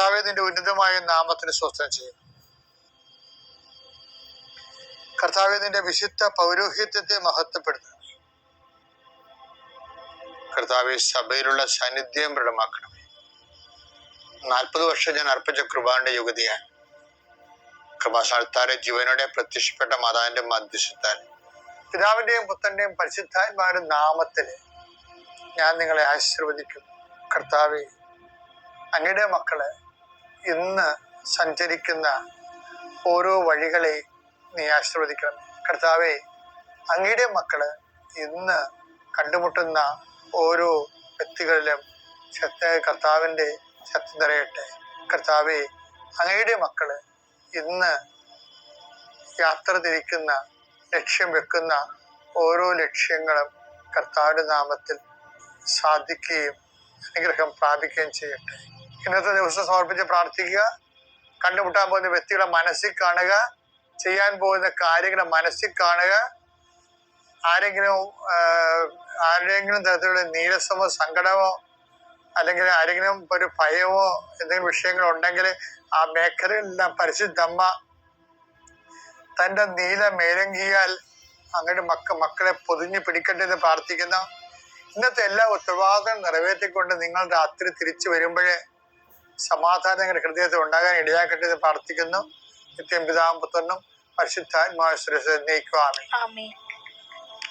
കർത്താവെ നിന്റെ ഉന്നതമായ നാമത്തിന് സ്വസ്ഥം ചെയ്യുന്നു കർത്താവെ നിന്റെ വിശുദ്ധ പൗരോഹിത്യത്തെ മഹത്വപ്പെടുത്തണം കർത്താവെ സഭയിലുള്ള സാന്നിധ്യം ദൃഢമാക്കണമേ. നാൽപ്പത് വർഷം ഞാൻ അർപ്പിച്ച കൃപാന്റെ യുഗതിയാണ് കൃപാസാൽത്താരെ ജീവനോടെ പ്രത്യക്ഷപ്പെട്ട മാതാവിന്റെ മധ്യസ്ഥത്താൽ പിതാവിന്റെയും പുത്രന്റെയും പരിശുദ്ധാത്മാരുടെ നാമത്തിൽ ഞാൻ നിങ്ങളെ ആശീർവദിക്കും. കർത്താവെ അങ്ങയുടെ മക്കൾ ഇന്ന് സഞ്ചരിക്കുന്ന ഓരോ വഴികളെ നീ ആശീർവദിക്കണം. കർത്താവെ അങ്ങയുടെ മക്കൾ ഇന്ന് കണ്ടുമുട്ടുന്ന ഓരോ വ്യക്തികളിലും ശക്ത കർത്താവിന്റെ ശക്തി നിറയട്ടെ. കർത്താവെ അങ്ങയുടെ മക്കൾ ഇന്ന് യാത്ര തിരിക്കുന്ന ലക്ഷ്യം വെക്കുന്ന ഓരോ ലക്ഷ്യങ്ങളും കർത്താവിന്റെ നാമത്തിൽ സാധിക്കുകയും അനുഗ്രഹം പ്രാപിക്കുകയും ചെയ്യട്ടെ. ഇന്നത്തെ ദിവസം സമർപ്പിച്ച് പ്രാർത്ഥിക്കുക. കണ്ടുമുട്ടാൻ പോകുന്ന വ്യക്തികളെ മനസ്സിൽ കാണുക. ചെയ്യാൻ പോകുന്ന കാര്യങ്ങളെ മനസ്സിൽ കാണുക. ആരെങ്കിലും ആരുടെയെങ്കിലും തരത്തിലുള്ള നീരസമോ സങ്കടമോ അല്ലെങ്കിൽ ആരെങ്കിലും ഒരു ഭയമോ എന്തെങ്കിലും വിഷയങ്ങൾ ഉണ്ടെങ്കിൽ ആ മേഖലയെല്ലാം പരിശുദ്ധമ്മ തന്റെ നീല മേലങ്കിയാൽ അങ്ങയുടെ മക്ക മക്കളെ പൊതിഞ്ഞു പിടിക്കട്ടെ എന്ന് പ്രാർത്ഥിക്കുന്ന. ഇന്നത്തെ എല്ലാ ഉത്തരവാദിത്തം നിറവേറ്റിക്കൊണ്ട് നിങ്ങൾ രാത്രി തിരിച്ചു വരുമ്പോഴേ സമാധാനം നിങ്ങളുടെ ഹൃദയത്തിൽ ഉണ്ടാകാൻ ഇടയാക്കട്ടെ എന്ന് പ്രാർത്ഥിക്കുന്നു. നിത്യം പിതാമ്പുത്രനും ആമേൻ.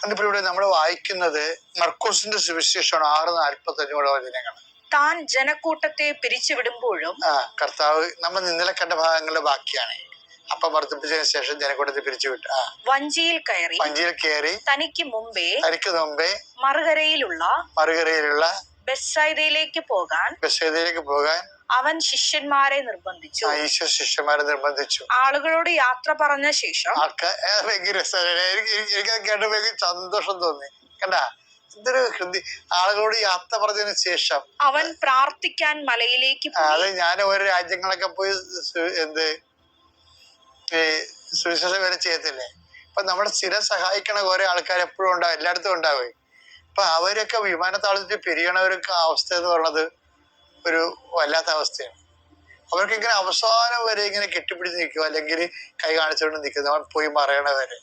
അതിപ്പോൾ ഇവിടെ നമ്മൾ വായിക്കുന്നത് മർക്കോസിന്റെ സുവിശേഷമാണ് ആറ് നാൽപ്പത്തി അഞ്ചോടെ വചനങ്ങൾ താൻ ജനക്കൂട്ടത്തെ പിരിച്ചുവിടുമ്പോഴും ആ കർത്താവ് നമ്മൾ ഇന്നലെ കണ്ട ഭാഗങ്ങളുടെ ബാക്കിയാണ്. അപ്പൊ വർദ്ധിപ്പിച്ചതിന് ശേഷം ജനക്കൂട്ടത്തെ പിരിച്ചുവിട്ടു. ആ. വഞ്ചിയിൽ കയറി വഞ്ചിയിൽ കയറി തനിക്ക് മുമ്പേ തനിക്ക് മുമ്പേ മറുകരയിലുള്ള മറുകരയിലുള്ള ബെസ്സൈദയിലേക്ക് പോകാൻ ബസ്സേതയിലേക്ക് പോകാൻ അവൻ ശിഷ്യന്മാരെ നിർബന്ധിച്ചു. ആ ഈശോ ശിഷ്യന്മാരെ നിർബന്ധിച്ചു. ആളുകളോട് യാത്ര പറഞ്ഞ ശേഷം ആൾക്കാർ ഭയങ്കര രസമാണ് എനിക്ക് എനിക്ക് സന്തോഷം തോന്നി. കണ്ടാ? ഹൃദയ ആളുകളോട് യാത്ര പറഞ്ഞതിന് ശേഷം അവൻ പ്രാർത്ഥിക്കാൻ മലയിലേക്ക് ആ, അത് ഞാൻ ഓരോ രാജ്യങ്ങളൊക്കെ പോയി സു- എന്ത്? ഈ സുവിശേഷം വരെ ചെയ്യത്തില്ലേ? അപ്പൊ നമ്മുടെ സ്ഥിരം സഹായിക്കണ ഓരോ ആൾക്കാർ എപ്പോഴും ഉണ്ടാവും. എല്ലായിടത്തും ഉണ്ടാവേ. അപ്പൊ അവരൊക്കെ വിമാനത്താവളത്തിൽ പിരിയണവരൊക്കെ അവസ്ഥ എന്ന് പറയുന്നത് ഒരു വല്ലാത്ത അവസ്ഥയാണ്. അവർക്ക് ഇങ്ങനെ അവസാനം വരെ ഇങ്ങനെ കെട്ടിപ്പിടിച്ച് നിൽക്കുക അല്ലെങ്കിൽ കൈ കാണിച്ചുകൊണ്ട് നിൽക്കുക അവൻ പോയി മറയണവരെ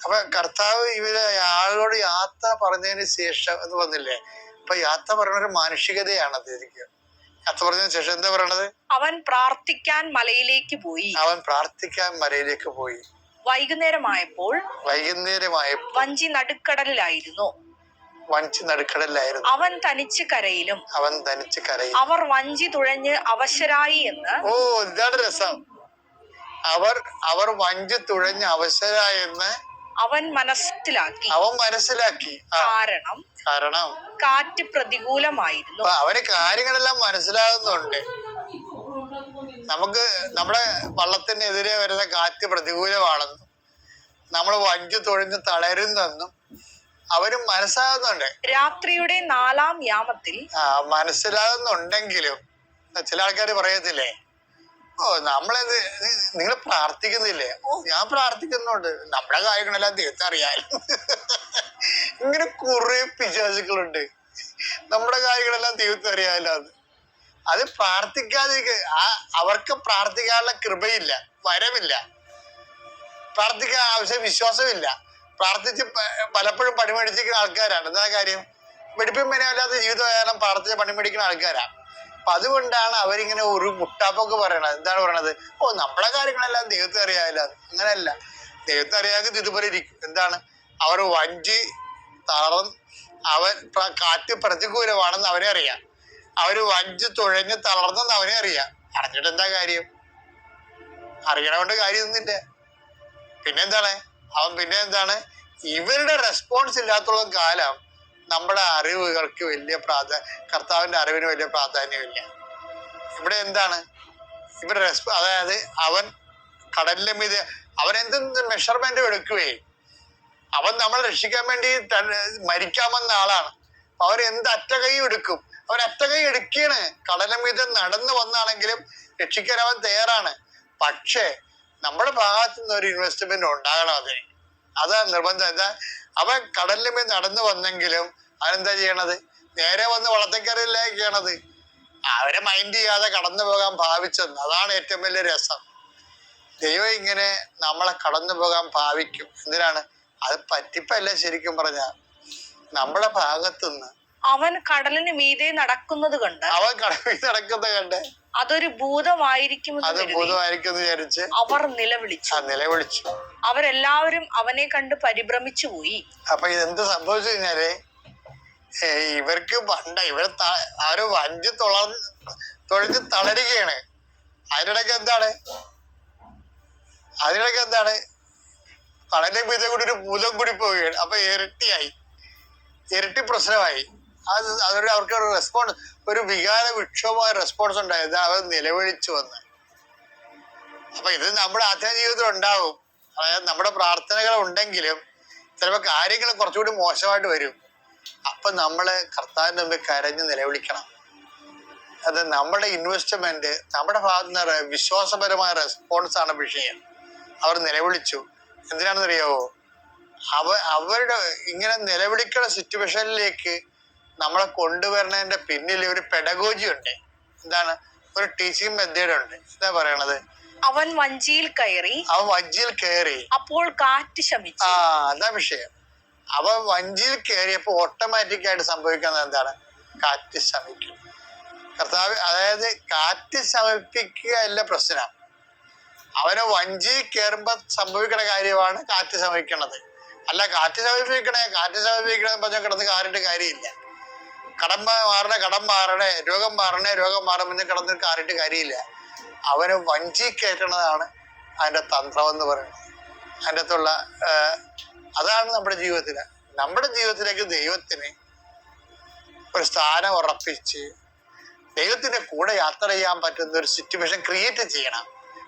അപ്പൊ കർത്താവ് ഇവർ ആളുകളോട് യാത്ര പറഞ്ഞതിന് ശേഷം എന്ന് വന്നില്ലേ അപ്പൊ യാത്ര പറയുന്ന ഒരു മാനുഷികതയാണ് അത് ശരിക്കും യാത്ര പറഞ്ഞതിന് ശേഷം എന്താ പറയണത്? അവൻ പ്രാർത്ഥിക്കാൻ മലയിലേക്ക് പോയി. അവൻ പ്രാർത്ഥിക്കാൻ മലയിലേക്ക് പോയി. വൈകുന്നേരമായപ്പോൾ വൈകുന്നേരമായപ്പോൾ വഞ്ചി നടുക്കടലിലായിരുന്നു. വഞ്ചി നടുക്കടലായിരുന്നു. അവൻ തനിച്ച് കരയിലും അവൻ തനിച്ച് കരയിലും. അവർ വഞ്ചി തുഴഞ്ഞ് അവശരായി എന്ന് ഓ ഇതാണ് രസം. അവർ അവർ വഞ്ചി തുഴഞ്ഞ് അവസരായെന്ന് അവൻ മനസ്സിലാക്കി. അവൻ മനസ്സിലാക്കി. കാരണം കാരണം കാറ്റ് പ്രതികൂലമായിരുന്നു. അവന് കാര്യങ്ങളെല്ലാം മനസ്സിലാകുന്നുണ്ട്. നമുക്ക് നമ്മുടെ വള്ളത്തിനെതിരെ വരുന്ന കാറ്റ് പ്രതികൂലമാണെന്നും നമ്മൾ വഞ്ചി തുഴഞ്ഞ് തളരുന്നെന്നും അവരും മനസ്സിലാകുന്നുണ്ട് രാത്രിയുടെ നാലാം യാമത്തിൽ ആ മനസ്സിലാകുന്നുണ്ടെങ്കിലും ചില ആൾക്കാർ പറയത്തില്ലേ ഓ നമ്മളത് നിങ്ങൾ പ്രാർത്ഥിക്കുന്നില്ലേ? ഓ. ഞാൻ പ്രാർത്ഥിക്കുന്നുണ്ട്. നമ്മുടെ കാര്യങ്ങളെല്ലാം ദൈവത്തെ അറിയാലും. ഇങ്ങനെ കുറെ പിശാചുക്കളുണ്ട് നമ്മുടെ കാര്യങ്ങളെല്ലാം ദൈവത്തെ അറിയാമല്ലോ അത്. അത് പ്രാർത്ഥിക്കാതിരിക്ക ആ അവർക്ക് പ്രാർത്ഥിക്കാനുള്ള കൃപയില്ല വരവില്ല. പ്രാർത്ഥിക്കാൻ ആവശ്യം വിശ്വാസമില്ല. പ്രാർത്ഥിച്ച് പലപ്പോഴും പണി മേടിച്ചിരിക്കുന്ന ആൾക്കാരാണ്. എന്താ കാര്യം? വെടിപ്പും വിനയമില്ലാത്ത ജീവിതകാലം പ്രാർത്ഥിച്ച് പണി മേടിക്കുന്ന ആൾക്കാരാണ് അപ്പൊ അതുകൊണ്ടാണ് അവരിങ്ങനെ ഒരു മുട്ടാപ്പൊക്കെ പറയണത്. എന്താണ് പറയണത്? ഓ നമ്മളെ കാര്യങ്ങളെല്ലാം ദൈവത്തെ അറിയാമല്ലോ അങ്ങനെയല്ല. ദൈവത്തെ അറിയാമെങ്കിൽ ഇതുപോലെ ഇരിക്കും. എന്താണ്? അവർ വഞ്ചി തളർന്ന് അവൻ കാറ്റ് പ്രതികൂലമാണെന്ന് അവനെ അറിയാം. അവർ വഞ്ചി തുഴഞ്ഞ് തളർന്നെന്ന് അവനെ അറിയാം. അറിഞ്ഞിട്ട് എന്താ കാര്യം? അറിയണ കൊണ്ട് കാര്യമൊന്നുമില്ല. പിന്നെന്താണ് അവൻ പിന്നെ എന്താണ്? ഇവരുടെ റെസ്പോൺസ് ഇല്ലാത്തുള്ള കാലം നമ്മുടെ അറിവുകൾക്ക് വലിയ പ്രാധാന്യം കർത്താവിന്റെ അറിവിന് വലിയ പ്രാധാന്യമില്ല. ഇവിടെ എന്താണ്? ഇവരുടെ റെസ്പോ അതായത് അവൻ കടലിന്റെ മീത് അവൻ എന്തെന്ത് മെഷർമെന്റ് എടുക്കുകയും അവൻ നമ്മളെ രക്ഷിക്കാൻ വേണ്ടി മരിക്കാമെന്ന ആളാണ്. അവൻ എന്ത് അറ്റകൈ എടുക്കും? അവൻ അറ്റകൈ എടുക്കുകയാണ് കടലിന്റെ മീത് നടന്നു വന്നാണെങ്കിലും രക്ഷിക്കാൻ അവൻ തയ്യാറാണ്. പക്ഷേ നമ്മുടെ ഭാഗത്തു നിന്ന് ഒരു ഇൻവെസ്റ്റ്മെന്റ് ഉണ്ടാകണം അതിന്. അതാ നിർബന്ധം. എന്താ? അവൻ കടലിൽ മേൽ നടന്നു വന്നെങ്കിലും അവനെന്താ ചെയ്യണത്? നേരെ വന്ന് വള്ളത്തേക്കരയിലേക്ക് ചെയ്യണത് അവരെ മൈൻഡ് ചെയ്യാതെ കടന്നു പോകാൻ ഭാവിച്ചെന്ന്. അതാണ് ഏറ്റവും വലിയ രസം. ദൈവം ഇങ്ങനെ നമ്മളെ കടന്നു പോകാൻ ഭാവിക്കും. എന്തിനാണ്? അത് പറ്റിപ്പല്ല ശരിക്കും പറഞ്ഞ? നമ്മളെ ഭാഗത്തുനിന്ന് അവൻ കടലിന് മീതെ നടക്കുന്നത് കണ്ട്. അവൻ കടലിൽ നടക്കുന്നത് കണ്ട്. അതൊരു അത് ഭൂതമായിരിക്കും എന്ന് വിചാരിച്ച് അവർ നിലവിളിച്ചു. ആ നിലവിളിച്ചു. അവരെല്ലാവരും അവനെ കണ്ട് പരിഭ്രമിച്ചു പോയി. അപ്പൊ ഇതെന്ത് സംഭവിച്ചു കഴിഞ്ഞാൽ ഇവർക്ക് പണ്ട ഇവർ അവർ വഞ്ചി തുള തൊഴിച്ച് തളരുകയാണ്. അതിനിടയ്ക്ക് എന്താണ്? അതിനിടയ്ക്ക് എന്താണ്? കടലിന്റെ മീതെ കൂടി ഒരു ഭൂതം കൂടി പോവുകയാണ്. അപ്പൊ ഇരട്ടിയായി. ഇരട്ടി പ്രശ്നമായി. അത് അവരുടെ അവർക്ക് ഒരു റെസ്പോൺസ് ഒരു വികാര വിക്ഷോഭമായ റെസ്പോൺസ് ഉണ്ടായത് അവർ നിലവിളിച്ചു വന്ന്. അപ്പൊ ഇത് നമ്മുടെ ആത്മീയ ജീവിതത്തിൽ ഉണ്ടാവും. അതായത് നമ്മുടെ പ്രാർത്ഥനകൾ ഉണ്ടെങ്കിലും ചിലപ്പോൾ കാര്യങ്ങൾ കുറച്ചുകൂടി മോശമായിട്ട് വരും. അപ്പൊ നമ്മൾ കർത്താവിന്റെ മുമ്പിൽ കരഞ്ഞ് നിലവിളിക്കണം. അത് നമ്മുടെ ഇൻവെസ്റ്റ്മെന്റ് നമ്മുടെ ഭാഗത്ത് നിന്ന് വിശ്വാസപരമായ റെസ്പോൺസ് ആണ് വിഷയം. അവർ നിലവിളിച്ചു. എന്തിനാണെന്നറിയാവോ? അവ അവരുടെ ഇങ്ങനെ നിലവിളിക്കുന്ന സിറ്റുവേഷനിലേക്ക് നമ്മളെ കൊണ്ടുവരുന്നതിന്റെ പിന്നിൽ ഒരു പെഡഗോജി ഉണ്ട്. എന്താണ്? ഒരു ടീച്ചിങ് മെത്തേഡ് ഉണ്ട്. എന്താ പറയണത്? അവൻ വഞ്ചിയിൽ കയറി. അവൻ വഞ്ചിയിൽ കയറി. അപ്പോൾ കാറ്റ് ശമിച്ചു. ആ അതാ വിഷയം. അവൻ വഞ്ചിയിൽ കയറിയപ്പോ ഓട്ടോമാറ്റിക് ആയിട്ട് സംഭവിക്കുന്നത് എന്താണ്? കാറ്റ് ശമിക്കും. കർത്താവ് അതായത് കാറ്റ് ശമിപ്പിക്കുക അല്ല പ്രശ്നം. അവനെ വഞ്ചി കയറുമ്പോ സംഭവിക്കുന്ന കാര്യമാണ് കാറ്റ് ശമിക്കണത്. അല്ല കാറ്റ് ശമിപ്പിക്കണേ കാറ്റ് ശമിപ്പിക്കണെന്ന് പറഞ്ഞ കിടന്ന് കാറിട്ട് കാര്യമില്ല. കടം മാറണേ കടം മാറണേ രോഗം മാറണേ രോഗം മാറുമെന്ന് കിടന്നിട്ട് കാറിട്ട് കാര്യമില്ല. അവനെ വഞ്ചി കയറ്റണതാണ് അതിന്റെ തന്ത്രം എന്ന് പറയുന്നത്. അതിന്റെ അകത്തുള്ള അതാണ് നമ്മുടെ ജീവിതത്തിൽ. നമ്മുടെ ജീവിതത്തിലേക്ക് ദൈവത്തിന് ഒരു സ്ഥാനം ഉറപ്പിച്ച് ദൈവത്തിന്റെ കൂടെ യാത്ര ചെയ്യാൻ പറ്റുന്ന ഒരു സിറ്റുവേഷൻ ക്രിയേറ്റ് ചെയ്യണം.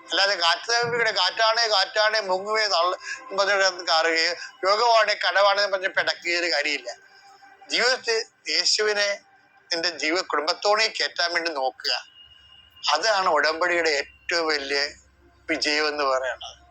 അല്ലാതെ കാറ്റ് കാറ്റാണേ കാറ്റാണേ മുങ്ങുകയോ തള്ള കാറുകയോ രോഗമാണേ കടവാണേ പറഞ്ഞ് പിടക്കുകയൊരു കാര്യമില്ല. ജീവിതത്തിൽ യേശുവിനെ നിന്റെ ജീവ കുടുംബത്തോടെ കയറ്റാൻ വേണ്ടി നോക്കുക. അതാണ് ഉടമ്പടിയുടെ ഏറ്റവും വലിയ വിജയം എന്ന് പറയുന്നത്